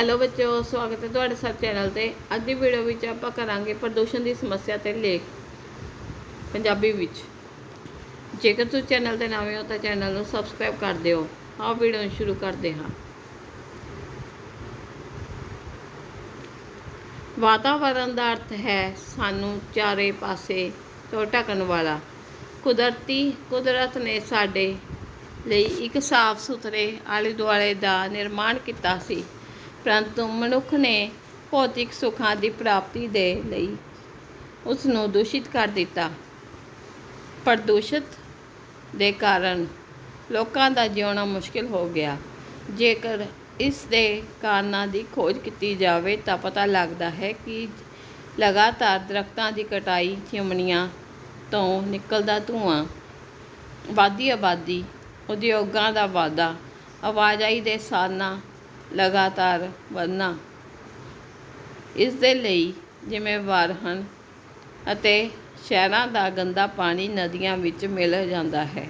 Hello ਬੱਚਿਓ, ਸਵਾਗਤ ਹੈ ਤੁਹਾਡੇ ਸਾਡੇ ਚੈਨਲ ਤੇ। ਅੱਜ ਦੀ ਵੀਡੀਓ ਵਿੱਚ ਆਪਾਂ ਕਰਾਂਗੇ ਪ੍ਰਦੂਸ਼ਣ ਦੀ ਸਮੱਸਿਆ ਤੇ ਲੇਖ ਪੰਜਾਬੀ ਵਿੱਚ। ਜੇਕਰ ਤੁਸੀਂ ਚੈਨਲ ਤੇ ਨਵੇਂ ਹੋ ਤਾਂ ਚੈਨਲ ਨੂੰ ਸਬਸਕ੍ਰਾਈਬ ਕਰ ਦਿਓ। ਆਓ ਵੀਡੀਓ ਨੂੰ ਸ਼ੁਰੂ ਕਰਦੇ ਹਾਂ। ਵਾਤਾਵਰਣ ਦਾ ਅਰਥ ਹੈ ਸਾਨੂੰ ਚਾਰੇ ਪਾਸੇ ਤੋਂ ਢੱਕਣ ਵਾਲਾ। ਕੁਦਰਤੀ ਕੁਦਰਤ ਨੇ ਸਾਡੇ ਲਈ ਇੱਕ ਸਾਫ਼ ਸੁਥਰੇ ਆਲੇ ਦੁਆਲੇ ਦਾ ਨਿਰਮਾਣ ਕੀਤਾ ਸੀ। ਪਰੰਤੂ ਮਨੁੱਖ ਨੇ ਭੌਤਿਕ ਸੁੱਖਾਂ ਦੀ ਪ੍ਰਾਪਤੀ ਦੇ ਲਈ ਉਸ ਨੂੰ ਦੂਸ਼ਿਤ ਕਰ ਦਿੱਤਾ। ਪ੍ਰਦੂਸ਼ਿਤ ਦੇ ਕਾਰਨ ਲੋਕਾਂ ਦਾ ਜਿਉਣਾ ਮੁਸ਼ਕਿਲ ਹੋ ਗਿਆ। ਜੇਕਰ ਇਸ ਦੇ ਕਾਰਨਾਂ ਦੀ ਖੋਜ ਕੀਤੀ ਜਾਵੇ ਤਾਂ ਪਤਾ ਲੱਗਦਾ ਹੈ ਕਿ ਲਗਾਤਾਰ ਦਰਖਤਾਂ ਦੀ ਕਟਾਈ, ਚਿਮਨੀਆਂ ਤੋਂ ਨਿਕਲਦਾ ਧੂਆਂ ਵਾਧੀ ਆਬਾਦੀ ਉਦਯੋਗਾਂ ਦਾ ਵਾਧਾ, ਆਵਾਜਾਈ ਦੇ ਸਾਧਨਾਂ ਲਗਾਤਾਰ ਵਧਣਾ। ਇਸ ਦੇ ਲਈ ਜ਼ਿੰਮੇਵਾਰ ਹਨ ਅਤੇ ਸ਼ਹਿਰਾਂ ਦਾ ਗੰਦਾ ਪਾਣੀ ਨਦੀਆਂ ਵਿੱਚ ਮਿਲ ਜਾਂਦਾ ਹੈ।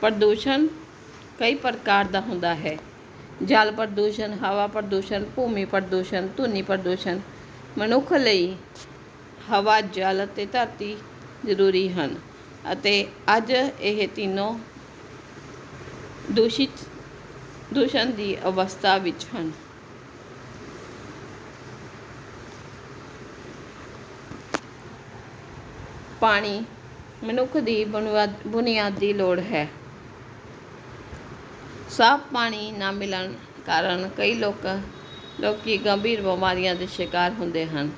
ਪ੍ਰਦੂਸ਼ਣ ਕਈ ਪ੍ਰਕਾਰ ਦਾ ਹੁੰਦਾ ਹੈ। ਜਲ ਪ੍ਰਦੂਸ਼ਣ, ਹਵਾ ਪ੍ਰਦੂਸ਼ਣ, ਭੂਮੀ ਪ੍ਰਦੂਸ਼ਣ, ਧੁਨੀ ਪ੍ਰਦੂਸ਼ਣ ਮਨੁੱਖ ਲਈ ਹਵਾ, ਜਲ ਅਤੇ ਧਰਤੀ ਜ਼ਰੂਰੀ ਹਨ ਅਤੇ ਅੱਜ ਇਹ ਤਿੰਨੋਂ ਦੂਸ਼ਿਤ ਦੂਸ਼ਣ ਦੀ ਅਵਸਥਾ ਵਿੱਚ ਹਨ। ਪਾਣੀ ਮਨੁੱਖ ਦੀ ਬੁਨਿਆਦ- ਬੁਨਿਆਦੀ ਲੋੜ ਹੈ। ਸਾਫ਼ ਪਾਣੀ ਨਾ ਮਿਲਣ ਕਾਰਨ ਕਈ ਲੋਕ, ਲੋਕੀ ਗੰਭੀਰ ਬਿਮਾਰੀਆਂ ਦੇ ਸ਼ਿਕਾਰ ਹੁੰਦੇ ਹਨ।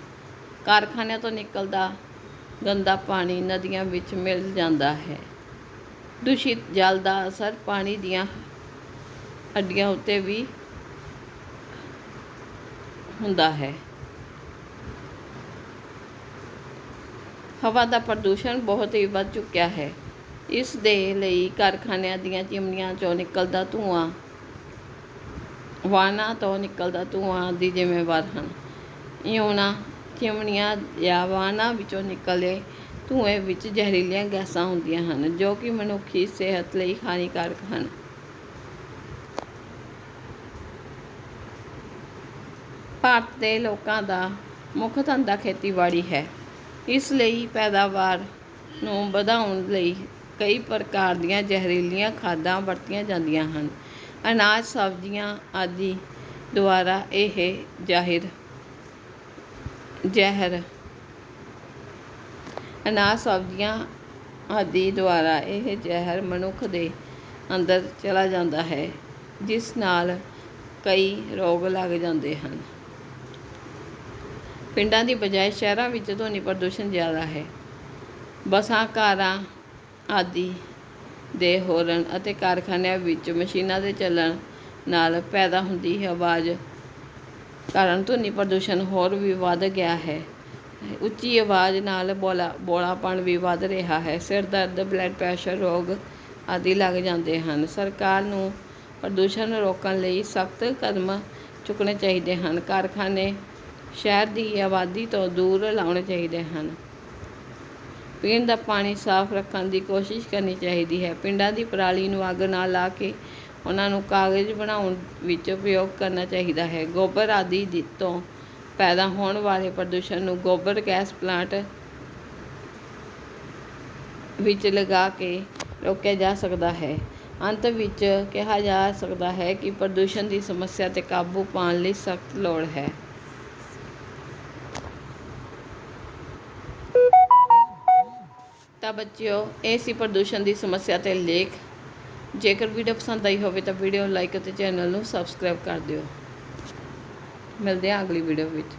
ਕਾਰਖਾਨਿਆਂ ਤੋਂ ਨਿਕਲਦਾ ਗੰਦਾ ਪਾਣੀ ਨਦੀਆਂ ਵਿੱਚ ਮਿਲ ਜਾਂਦਾ ਹੈ। ਦੂਸ਼ਿਤ ਜਲ ਦਾ ਅਸਰ ਪਾਣੀ ਦੀਆਂ ਹੱਡੀਆਂ ਉੱਤੇ ਵੀ ਹੁੰਦਾ ਹੈ। ਹਵਾ ਦਾ ਪ੍ਰਦੂਸ਼ਣ ਬਹੁਤ ਹੀ ਵੱਧ ਚੁੱਕਿਆ ਹੈ। ਇਸ ਦੇ ਲਈ ਕਾਰਖਾਨਿਆਂ ਦੀਆਂ ਚਿਮਨੀਆਂ ਚੋਂ ਨਿਕਲਦਾ ਧੂਆਂ, ਵਾਹਨਾਂ ਤੋਂ ਨਿਕਲਦਾ ਧੂਆਂ ਦੀ ਜ਼ਿੰਮੇਵਾਰ ਹਨ। ਇਉਣਾ ਚਿਮਨੀਆਂ ਜਾਂ ਵਾਹਨਾਂ ਵਿੱਚੋਂ ਨਿਕਲੇ ਧੂਏ ਵਿੱਚ ਜ਼ਹਿਰੀਲੀਆਂ ਗੈਸਾਂ ਹੁੰਦੀਆਂ ਹਨ, ਜੋ ਕਿ ਮਨੁੱਖੀ ਸਿਹਤ ਲਈ ਹਾਨੀਕਾਰਕ ਹਨ। ਭਾਰਤ ਦੇ ਲੋਕਾਂ ਦਾ ਮੁੱਖ ਧੰਦਾ ਖੇਤੀਬਾੜੀ ਹੈ। ਇਸ ਲਈ ਪੈਦਾਵਾਰ ਨੂੰ ਵਧਾਉਣ ਲਈ ਕਈ ਪ੍ਰਕਾਰ ਦੀਆਂ ਜ਼ਹਿਰੀਲੀਆਂ ਖਾਦਾਂ ਵਰਤੀਆਂ ਜਾਂਦੀਆਂ ਹਨ। ਅਨਾਜ, ਸਬਜ਼ੀਆਂ ਆਦਿ ਦੁਆਰਾ ਇਹ ਜ਼ਾਹਿਰ ਜ਼ਹਿਰ, ਅਨਾਜ, ਸਬਜ਼ੀਆਂ ਆਦਿ ਦੁਆਰਾ ਇਹ ਜ਼ਹਿਰ ਮਨੁੱਖ ਦੇ ਅੰਦਰ ਚਲਾ ਜਾਂਦਾ ਹੈ, ਜਿਸ ਨਾਲ ਕਈ ਰੋਗ ਲੱਗ ਜਾਂਦੇ ਹਨ। ਪਿੰਡਾਂ ਦੀ ਬਜਾਏ ਸ਼ਹਿਰਾਂ ਵਿੱਚ ਧੁਨੀ ਪ੍ਰਦੂਸ਼ਣ ਜ਼ਿਆਦਾ ਹੈ, ਬੱਸਾਂ, ਕਾਰਾਂ ਆਦਿ ਦੇ ਹੋਰਨ ਅਤੇ ਕਾਰਖਾਨਿਆਂ ਵਿੱਚ ਮਸ਼ੀਨਾਂ ਦੇ ਚੱਲਣ ਨਾਲ ਪੈਦਾ ਹੁੰਦੀ ਆਵਾਜ਼ ਕਾਰਨ ਧੁਨੀ ਪ੍ਰਦੂਸ਼ਣ ਹੋਰ ਵੀ ਵੱਧ ਗਿਆ ਹੈ। ਉੱਚੀ ਆਵਾਜ਼ ਨਾਲ ਬੋਲਾ, ਬੋਲਾਪਣ ਵੀ ਵੱਧ ਰਿਹਾ ਹੈ। ਸਿਰ ਦਰਦ ਬਲੱਡ ਪ੍ਰੈਸ਼ਰ ਰੋਗ ਆਦਿ ਲੱਗ ਜਾਂਦੇ ਹਨ। ਸਰਕਾਰ ਨੂੰ ਪ੍ਰਦੂਸ਼ਣ ਰੋਕਣ ਲਈ ਸਖਤ ਕਦਮ ਚੁੱਕਣੇ ਚਾਹੀਦੇ ਹਨ। ਕਾਰਖਾਨੇ ਸ਼ਹਿਰ ਦੀ ਆਬਾਦੀ ਤੋਂ ਦੂਰ ਲਾਉਣੇ ਚਾਹੀਦੇ ਹਨ। ਪੀਣ ਦਾ ਪਾਣੀ ਸਾਫ਼ ਰੱਖਣ ਦੀ ਕੋਸ਼ਿਸ਼ ਕਰਨੀ ਚਾਹੀਦੀ ਹੈ। ਪਿੰਡਾਂ ਦੀ ਪਰਾਲੀ ਨੂੰ ਅੱਗ ਨਾ ਲਾ ਕੇ ਉਹਨਾਂ ਨੂੰ ਕਾਗਜ਼ ਬਣਾਉਣ ਵਿੱਚ ਉਪਯੋਗ ਕਰਨਾ ਚਾਹੀਦਾ ਹੈ। ਗੋਬਰ ਆਦਿ ਦੀ ਤੋਂ ਪੈਦਾ ਹੋਣ ਵਾਲੇ ਪ੍ਰਦੂਸ਼ਣ ਨੂੰ ਗੋਬਰ ਗੈਸ ਪਲਾਂਟ ਵਿੱਚ ਲਗਾ ਕੇ ਰੋਕਿਆ ਜਾ ਸਕਦਾ ਹੈ। ਅੰਤ ਵਿੱਚ ਕਿਹਾ ਜਾ ਸਕਦਾ ਹੈ ਕਿ ਪ੍ਰਦੂਸ਼ਣ ਦੀ ਸਮੱਸਿਆ ਤੇ ਕਾਬੂ ਪਾਉਣ ਲਈ ਸਖਤ ਲੋੜ ਹੈ। ਬੱਚਿਓ, ਇਹ ਸੀ ਪ੍ਰਦੂਸ਼ਣ ਦੀ ਸਮੱਸਿਆ ਤੇ ਲੇਖ। ਜੇਕਰ ਵੀਡੀਓ ਪਸੰਦ ਆਈ ਹੋਵੇ ਤਾਂ ਵੀਡੀਓ ਲਾਈਕ ਅਤੇ ਚੈਨਲ ਨੂੰ ਸਬਸਕ੍ਰਾਈਬ ਕਰ ਦਿਓ। ਮਿਲਦੇ ਹਾਂ ਅਗਲੀ ਵੀਡੀਓ ਵਿੱਚ।